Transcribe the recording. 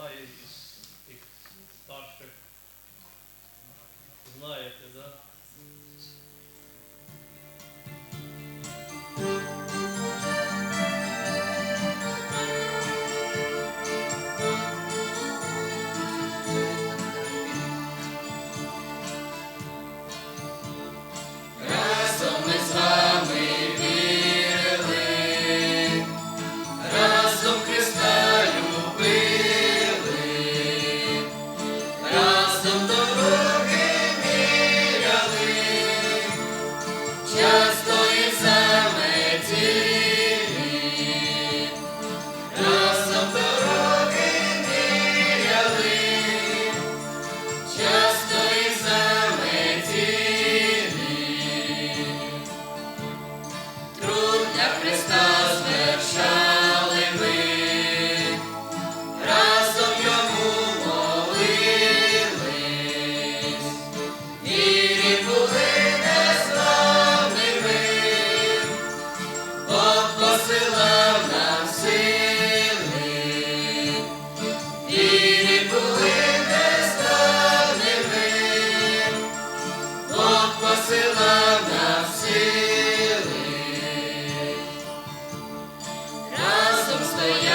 знає із тих старших. Знаєте, да? Час нам дороги міряли, часто і саме тілі, разом дороги міряли, часто і саме тілі, трудня Христа. Hallelujah.